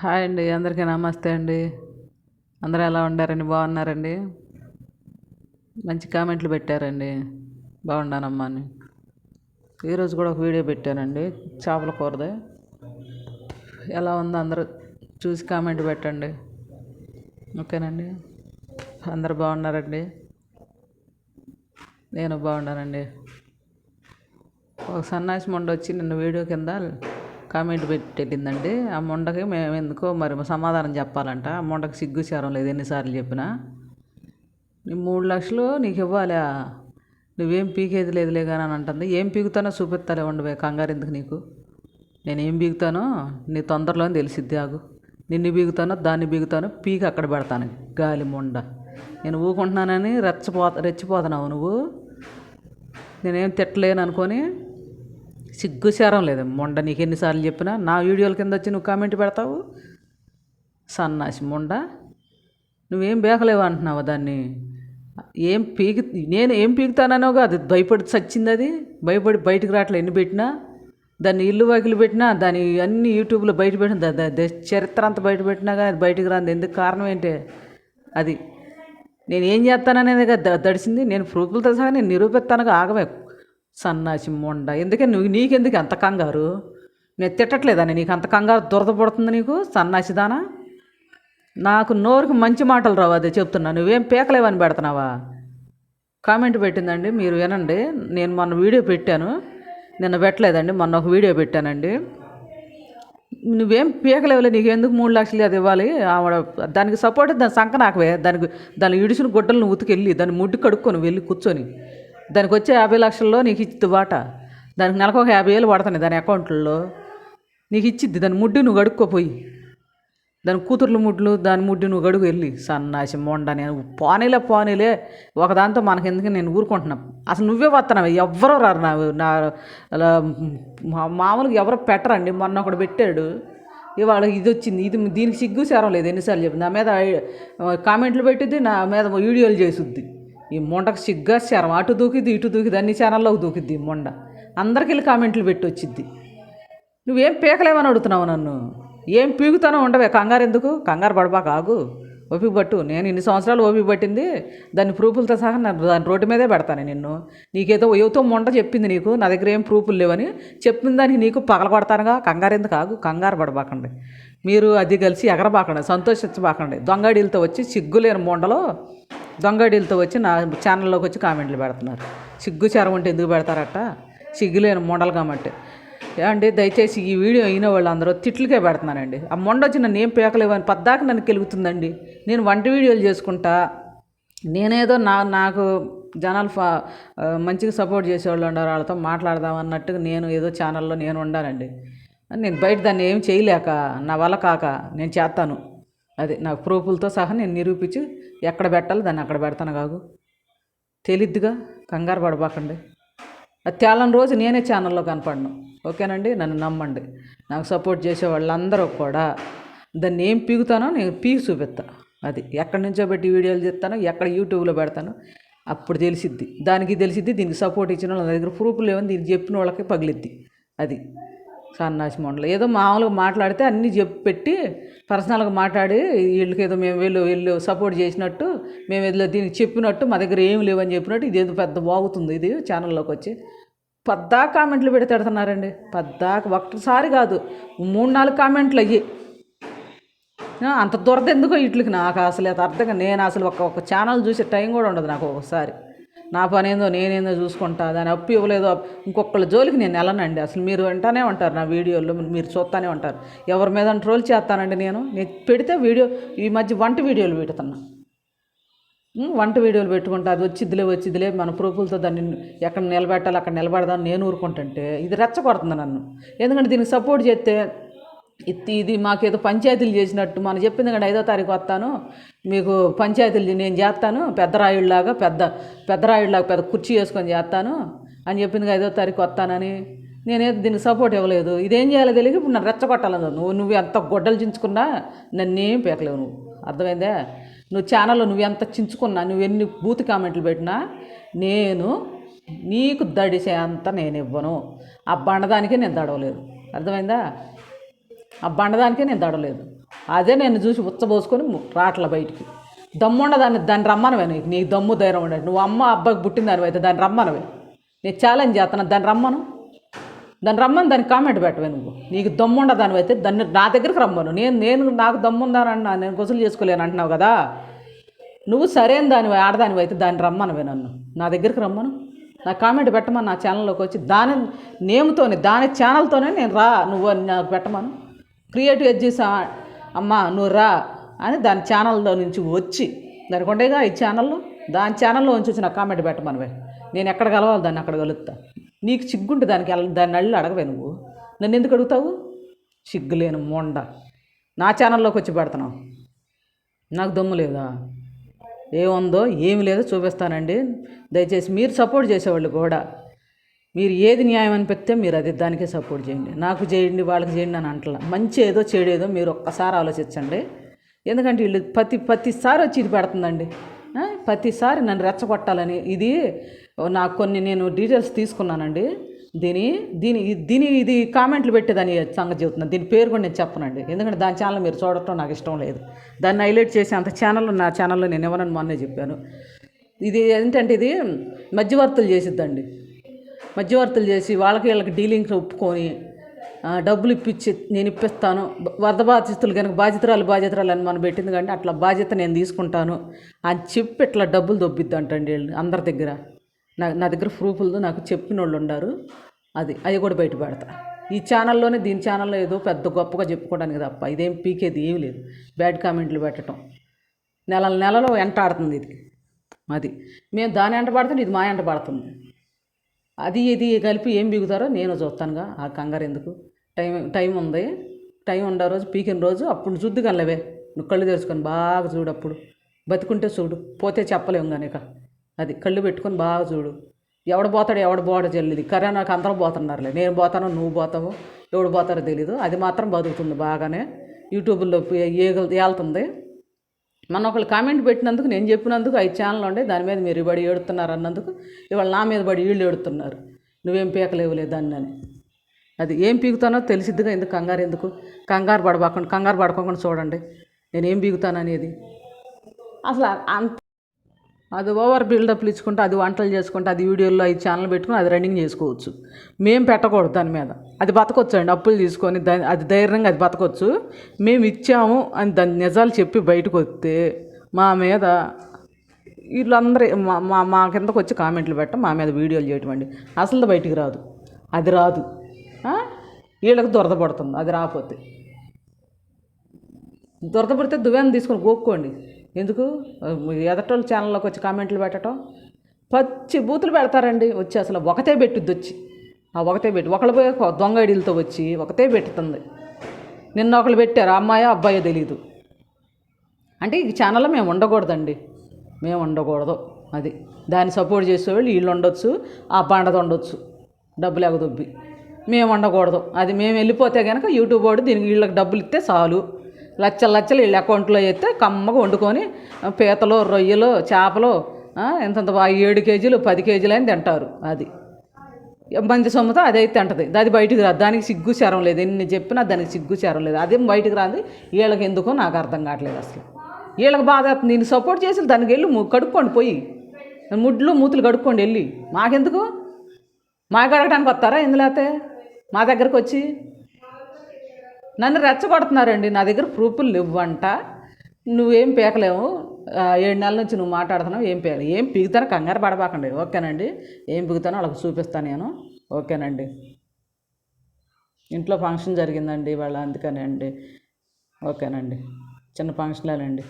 Hi అండి అందరికీ నమస్తే అండి. అందరూ ఎలా ఉండారండి? బాగున్నారండి? మంచి కామెంట్లు పెట్టారండి. బాగున్నానమ్మా అని. ఈరోజు కూడా ఒక వీడియో పెట్టానండి చేపల కూరది. ఎలా ఉందో అందరూ చూసి కామెంట్ పెట్టండి. ఓకేనండి? అందరు బాగున్నారండి? నేను బాగున్నానండి. ఒక సన్నాసి మొండ వచ్చి నిన్న వీడియో కింద కామెంట్ పెట్టిందండి ఆ మొండకి మేము ఎందుకో మరి సమాధానం చెప్పాలంట. ఆ మొండకి సిగ్గు చేరం లేదు ఎన్నిసార్లు చెప్పినా. నీ మూడు లక్షలు నీకు ఇవ్వాలి? నువ్వేం పీకేది లేదులే కానీ అని అంటుంది. ఏం పీకుతానో చూపిస్తాలే ఉండవే కంగారు ఎందుకు నీకు? నేనేం ఏం బీగుతానో నీ తొందరలోనే తెలిసిద్ది ఆగు. నిన్ను బీగుతానో దాన్ని బీగుతానో పీకి అక్కడ పెడతాను. గాలి మొండ. నేను ఊకుంటున్నానని రెచ్చపో రెచ్చిపోతున్నావు నువ్వు. నేనేం తిట్టలేను అనుకొని సిగ్గుశారం లేదు. మొండ నీకు ఎన్నిసార్లు చెప్పినా నా వీడియోల కింద వచ్చి నువ్వు కామెంట్ పెడతావు? సన్నాసి మొండ నువ్వేం బేకలేవు అంటున్నావు దాన్ని. ఏం పీకి నేను ఏం పీకుతానో కాదు భయపడి చచ్చింది అది. భయపడి బయటకు రావట్లే ఎన్ని పెట్టినా? దాన్ని ఇల్లు వాకిలు పెట్టినా దాని అన్ని యూట్యూబ్లో బయట పెట్టిన చరిత్ర అంతా బయట పెట్టినా కానీ అది బయటకు రాంది. ఎందుకు కారణం ఏంటి? అది. నేను ఏం చేస్తాననేది దడిసింది. నేను ప్రూఫ్లతో సహా నేను నిరూపిస్తానుగా ఆగమే సన్నాసి మొండ ఎందుకే నువ్వు నీకెందుకు ఎంత కంగారు? నేను తిట్టట్లేదని నీకు అంత కంగారు దురద పడుతుంది నీకు? సన్నాసిదానా? నాకు నోరుకి మంచి మాటలు రావు అదే చెప్తున్నా. నువ్వేం పీకలేవని పెడుతున్నావా? కామెంట్ పెట్టిందండి మీరు వినండి. నేను మొన్న వీడియో పెట్టాను. నిన్న పెట్టలేదండి మొన్న ఒక వీడియో పెట్టానండి. నువ్వేం పీకలేవులే నీకు ఎందుకు మూడు లక్షలు అది ఇవ్వాలి? ఆవిడ దానికి సపోర్ట్ దాని సంక నాకువే. దానికి దాని ఇడిచిన గుడ్డలు నువ్వు ఉతికెళ్ళి దాన్ని ముడ్డు కడుక్కొని వెళ్ళి కూర్చొని దానికి వచ్చే యాభై లక్షల్లో నీకు ఇచ్చింది బాట దానికి నెలకు ఒక యాభై వేలు పడుతున్నాయి దాని అకౌంట్లో నీకు ఇచ్చిద్ది దాని ముడ్డు నువ్వు గడుక్కోపోయి దాని కూతుర్ల ముడ్లు దాని ముడ్డు నువ్వు గడుగు వెళ్ళి. సన్నాసి మొండ నేను పోనీలే పోనీలే. ఒకదాంతో మనకెందుకు నేను ఊరుకుంటున్నా? అసలు నువ్వే వస్తున్నావు ఎవ్వరూ రారు నా నా మా- మామూలుగా ఎవరు పెట్టరండి. మొన్న ఒకడు పెట్టాడు. ఇవాళ ఇది వచ్చింది. ఇది దీనికి సిగ్గు సేరం లేదు. ఎన్నిసార్లు చెప్పింది నా మీద కామెంట్లు పెట్టిద్ది నా మీద వీడియోలు చేసుద్ది. ఈ మొండకు సిగ్గా శరం. అటు దూకిద్ది ఇటు దూకిద్ది అన్ని ఛానల్లోకి దూకిద్ది ఈ మొండ. అందరికి వెళ్ళి కామెంట్లు పెట్టి వచ్చిద్ది నువ్వేం పీకలేమని అడుగుతున్నావు నన్ను? ఏం పీకుతానో ఉండవే. కంగారు ఎందుకు? కంగారు పడబాక ఆగు. ఓపిక పట్టు. నేను ఇన్ని సంవత్సరాలు ఓపిక పట్టింది దాని ప్రూఫ్లతో సహా నన్ను దాని రోడ్డు మీదే పెడతాను నిన్ను. నీకేదో ఏదో మొండ చెప్పింది నీకు నా దగ్గర ఏం ప్రూఫ్లు లేవని చెప్పిన దానికి నీకు పగల కొడతానుగా? కంగారు ఎందుకు ఆగు? కంగారు పడబాకండి. మీరు అది కలిసి ఎగరబాకండి సంతోషించబాకండి. దొంగడీలతో వచ్చి సిగ్గులేని మొండలో దొంగడీలతో వచ్చి నా ఛానల్లోకి వచ్చి కామెంట్లు పెడుతున్నారు. సిగ్గు చరం ఉంటే ఎందుకు పెడతారట? సిగ్గులేని మొండలు కాబట్టి. అండి దయచేసి ఈ వీడియో అయిన వాళ్ళందరూ తిట్లకే పెడుతున్నానండి ఆ మొండ వచ్చి నన్ను ఏం పేకలేవని పద్దాక నన్ను కెలుగుతుందండి. నేను వంట వీడియోలు చేసుకుంటా. నేనేదో నా నాకు జనాలు ఫా మంచిగా సపోర్ట్ చేసేవాళ్ళు ఉన్నారు. వాళ్ళతో మాట్లాడదాం అన్నట్టుగా నేను ఏదో ఛానల్లో నేను ఉండానండి. నేను బయట దాన్ని ఏం చేయలేక నా వల్ల కాక నేను చేస్తాను. అది నాకు ప్రూఫ్లతో సహా నేను నిరూపించి ఎక్కడ పెట్టాలి దాన్ని అక్కడ పెడతాను కాదు తెలియద్దుగా కంగారు పడబాకండి. అది తేలని రోజు నేనే ఛానల్లో కనపడను. ఓకేనండి? నన్ను నమ్మండి. నాకు సపోర్ట్ చేసే వాళ్ళందరూ కూడా దాన్ని ఏం పీగుతానో నేను పీకి చూపిస్తా. అది ఎక్కడి నుంచో పెట్టి వీడియోలు చెప్తాను ఎక్కడ యూట్యూబ్లో పెడతానో అప్పుడు తెలిసిద్ది. దానికి తెలిసిద్ది దీనికి సపోర్ట్ ఇచ్చిన వాళ్ళ దగ్గర ప్రూఫ్లు లేవని దీనికి చెప్పిన వాళ్ళకి పగిలిద్ది. అది సన్నాసి మొండలు. ఏదో మామూలుగా మాట్లాడితే అన్నీ చెప్పి పెట్టి పర్సనల్గా మాట్లాడి వీళ్ళకి ఏదో మేము వీళ్ళు వీళ్ళు సపోర్ట్ చేసినట్టు మేము ఏదో దీనికి చెప్పినట్టు మా దగ్గర ఏం లేవని చెప్పినట్టు ఇది ఏదో పెద్ద బాగుతుంది ఇది ఛానల్లోకి వచ్చి. పద్దా కామెంట్లు పెడతాడుతున్నారండి పద్దాక ఒక్కసారి కాదు మూడు నాలుగు కామెంట్లు అయ్యి. అంత దొరద ఎందుకో ఇట్లకి నాకు అసలు అర్థంగా నేను అసలు ఒక ఒక ఛానల్ చూసే టైం కూడా ఉండదు నాకు ఒకసారి. నా పనేందో నేనేందో చూసుకుంటా దాని అప్పు ఇవ్వలేదో ఇంకొకళ్ళ జోలికి నేను వెళ్ళనండి. అసలు మీరు వింటానే ఉంటారు నా వీడియోలో మీరు చూస్తానే ఉంటారు. ఎవరి మీద ట్రోల్ చేస్తానండి నేను? నేను పెడితే వీడియో ఈ మధ్య వంట వీడియోలు పెడుతున్నా. వంట వీడియోలు పెట్టుకుంటా అది వచ్చిద్దిలే వచ్చిద్దిలే మన ప్రూఫులతో దాన్ని ఎక్కడ నిలబెట్టాలి అక్కడ నిలబెడదాం నేను ఊరుకుంటుంటే ఇది రెచ్చగొడుతుంది నన్ను. ఎందుకంటే దీనికి సపోర్ట్ చేస్తే ఇది ఇది మాకేదో పంచాయతీలు చేసినట్టు. మనం చెప్పింది కానీ ఐదో తారీఖు వస్తాను. మీకు పంచాయతీలు నేను చేస్తాను. పెద్ద రాయుడిలాగా పెద్ద పెద్ద రాయుడిలాగా పెద్ద కుర్చీ వేసుకొని చేస్తాను. అని చెప్పింది ఐదో తారీఖు వస్తానని. నేనేదో దీనికి సపోర్ట్ ఇవ్వలేదు. ఇదేం చేయాలో తెలియక ఇప్పుడు నన్ను రెచ్చగొట్టాలని నువ్వు నువ్వు ఎంత గొడ్డలు చించుకున్నా నన్నేం పేకలేవు నువ్వు. అర్థమైందా? నువ్వు ఛానల్లో నువ్వు ఎంత చించుకున్నా నువ్వు ఎన్ని బూత్ కామెంట్లు పెట్టినా నేను నీకు దడిసే అంత నేను ఇవ్వను ఆ బండదానికే నేను దడవలేదు. అర్థమైందా? ఆ బండదానికే నేను దడలేదు. అదే నేను చూసి ఉచ్చబోసుకొని రాట్ల బయటికి. దమ్ముండ దాన్ని దాన్ని రమ్మనవే నీకు. నీ దమ్ము ధైర్యం ఉండదు నువ్వు అమ్మ అబ్బాయికి పుట్టిన దానివి అయితే దాన్ని రమ్మనవే. నేను ఛాలెంజ్ చేస్తాను దాన్ని రమ్మను. దాన్ని రమ్మని దానికి కామెంట్ పెట్టవే నువ్వు. నీకు దమ్ముండ దానివి అయితే దాన్ని నా దగ్గరికి రమ్మను. నేను నేను నాకు దమ్ముందానన్నా నేను గుసలు చేసుకోలేను అంటున్నావు కదా. నువ్వు సరైన దానివి ఆడదానివి అయితే దాన్ని రమ్మనవే నన్ను. నా దగ్గరికి రమ్మను. నా కామెంట్ పెట్టమని నా ఛానల్లోకి వచ్చి దాని నేమ్తోనే దాని ఛానల్తోనే నేను రా. నువ్వు అని నాకు పెట్టమను. క్రియేటివ్ చేసా అమ్మా నువ్వు రా అని దాని ఛానల్లో నుంచి వచ్చి దానికి ఉండేగా ఈ ఛానల్లో దాని ఛానల్లో నుంచి వచ్చిన కామెంట్ పెట్టమనివే నేను ఎక్కడ కలవాలి దాన్ని అక్కడ కలుగుతా నీకు చిగ్గుంటే దానికి వెళ్ళ- దాన్ని అల్లి అడగవే నువ్వు. నన్ను ఎందుకు అడుగుతావు? చిగ్గులేను మొండ. నా ఛానల్లోకి వచ్చి పెడుతున్నావు. నాకు దమ్ము లేదా? ఏముందో ఏమి లేదో చూపిస్తానండి. దయచేసి మీరు సపోర్ట్ చేసేవాళ్ళు కూడా. మీరు ఏది న్యాయం అనిపిస్తే మీరు అది దానికే సపోర్ట్ చేయండి. నాకు చేయండి వాళ్ళకి చేయండి అని అంటలా. మంచి ఏదో చెడేదో మీరు ఒక్కసారి ఆలోచించండి. ఎందుకంటే వీళ్ళు ప్రతి ప్రతిసారి వచ్చి ఇది పెడుతుందండి. ప్రతిసారి నన్ను రెచ్చగొట్టాలని ఇది నాకు కొన్ని నేను డీటెయిల్స్ తీసుకున్నానండి. దీని దీని దీని ఇది కామెంట్లు పెట్టేదాని సంగతి చెబుతున్నాను దీని పేరు కూడా నేను చెప్పనండి. ఎందుకంటే దాని ఛానల్ మీరు చూడటం నాకు ఇష్టం లేదు. దాన్ని హైలైట్ చేసే అంత ఛానల్ నా ఛానల్లో నేను ఇవ్వనని మొన్నే చెప్పాను. ఇది ఏంటంటే ఇది మధ్యవర్తులు చేసిద్దండి. మధ్యవర్తులు చేసి వాళ్ళకి వీళ్ళకి డీలింగ్స్ ఒప్పుకొని డబ్బులు ఇప్పించి నేను ఇప్పిస్తాను. వరద బాధితులు కనుక బాధితురాలు బాధితురాలు అని మనం పెట్టింది కానీ అట్లా బాధ్యత నేను తీసుకుంటాను అని చెప్పి ఇట్లా డబ్బులు దొబ్బిద్ది అంటండి వీళ్ళు అందరి దగ్గర. నా నా దగ్గర ప్రూఫ్లు నాకు చెప్పిన వాళ్ళు ఉన్నారు అది అవి కూడా బయట పెడతా. ఈ ఛానల్లోనే దీని ఛానల్లో ఏదో పెద్ద గొప్పగా చెప్పుకోవడానికి తప్ప ఇదేం పీకేది ఏమి లేదు. బ్యాడ్ కామెంట్లు పెట్టడం నెల నెలలో వెంటాడుతుంది ఇది. అది. మేము దాని వెంట పడుతుంది ఇది మా వెంట పడుతుంది. అది ఇది కలిపి ఏం బిగుతారో నేను చూస్తానుగా. ఆ కంగారు ఎందుకు? టైం టైం ఉంది. టైం ఉండే రోజు పీకిన రోజు అప్పుడు చూద్దు కనలేవే నువ్వు కళ్ళు తెరుచుకొని బాగా చూడు అప్పుడు. బతుకుంటే చూడు. పోతే చెప్పలేము కానీ ఇక. అది కళ్ళు పెట్టుకొని బాగా చూడు. ఎవడు పోతాడు ఎవడు పోవడం చెల్లిది కరోనాకు అందరూ పోతున్నారులే. నేను పోతానో నువ్వు పోతావు ఎవడు పోతారో తెలీదు. అది మాత్రం బతుకుతుంది బాగానే. యూట్యూబ్లో ఏగలు ఏళ్తుంది. మన ఒకళ్ళు కామెంట్ పెట్టినందుకు నేను చెప్పినందుకు ఐదు ఛానల్ ఉండే దాని మీద మీరు బడి ఏడుతున్నారు అన్నందుకు ఇవాళ నా మీద బడి వీళ్ళు ఏడుతున్నారు. నువ్వేం పీకలేవులే దాన్ని అని. అది ఏం పీకుతానో తెలిసిద్దిగా ఎందుకు కంగారు ఎందుకు? కంగారు పడబాకుండా కంగారు పడుకోకుండా చూడండి. నేను ఏం పీకుతాను అనేది. అసలు అంత అది ఓవర్ బిల్డప్లు ఇచ్చుకుంటే అది వంటలు చేసుకుంటే అది వీడియోల్లో ఐదు ఛానల్ పెట్టుకుని అది రన్నింగ్ చేసుకోవచ్చు. మేము పెట్టకూడదు దాని మీద. అది బతకొచ్చు అండి అప్పులు తీసుకొని దాని అది ధైర్యంగా అది బతకొచ్చు. మేము ఇచ్చాము అని దాని నిజాలు చెప్పి బయటకు వస్తే మా మీద వీళ్ళందరూ మా మా మా కిందకు వచ్చి కామెంట్లు పెట్ట మా మీద వీడియోలు చేయటం అండి. అసలు బయటికి రాదు. అది రాదు. వీళ్ళకి దురద పడుతుంది అది రాకపోతే. దురద పడితే తీసుకొని గోక్కోండి. ఎందుకు? ఎదటోళ్ళ ఛానల్లోకి వచ్చి కామెంట్లు పెట్టడం పచ్చి బూతులు పెడతారండి వచ్చి అసలు ఒకతే పెట్టుద్ది వచ్చి. ఆ ఒకతే పెట్టి ఒకళ్ళు పోయి దొంగ ఐడీలతో వచ్చి ఒకతే పెట్టుతుంది. నిన్న ఒకళ్ళు పెట్టారు అమ్మాయో అబ్బాయో తెలీదు. అంటే ఈ ఛానల్లో మేము ఉండకూడదండి. మేము ఉండకూడదు అది. దాన్ని సపోర్ట్ చేసేవాళ్ళు వీళ్ళు ఉండొచ్చు ఆ బండది ఉండొచ్చు డబ్బులు ఎగదొబ్బి. మేము ఉండకూడదు. అది మేము వెళ్ళిపోతే కనుక యూట్యూబ్ వాడు దీనికి వీళ్ళకి డబ్బులు ఇస్తే చాలు. లచ్చల లచ్చలు వీళ్ళ అకౌంట్లో అయితే కమ్మగా వండుకొని పీతలు రొయ్యలు చేపలు ఆ, ఎంతంత బా- ఏడు కేజీలు పది కేజీలు అని తింటారు అది. మంచి సొమ్ముతో అది అయితే తింటది. అది బయటికి రాదు. దానికి సిగ్గు చేరం లేదు. ఎన్ని చెప్పినా దానికి సిగ్గు చేరం లేదు. అదేం బయటికి రాదు. వీళ్ళకి ఎందుకో నాకు అర్థం కావట్లేదు అసలు. వీళ్ళకి బాధ నేను సపోర్ట్ చేసి దానికి వెళ్ళి కడుక్కోండి పోయి. ముడ్లు మూతులు కడుక్కోండి వెళ్ళి. మాకెందుకు? మా కడగడానికి వస్తారా ఎందులో మా దగ్గరకు వచ్చి? నన్ను రెచ్చగొడుతున్నారండి. నా దగ్గర ప్రూఫ్లు లేవంట. నువ్వేం పీకలేవు. ఏడు నెలల నుంచి నువ్వు మాట్లాడుతున్నావు. ఏం పీకలేవు ఏం పీకుతానో కంగారు పడబాకండి. ఓకేనండి? ఏం పీకుతానో వాళ్ళకి చూపిస్తాను నేను. ఓకేనండి. ఇంట్లో ఫంక్షన్ జరిగిందండి వాళ్ళ అందుకనే అండి ఓకేనండి. చిన్న ఫంక్షన్లేనండి.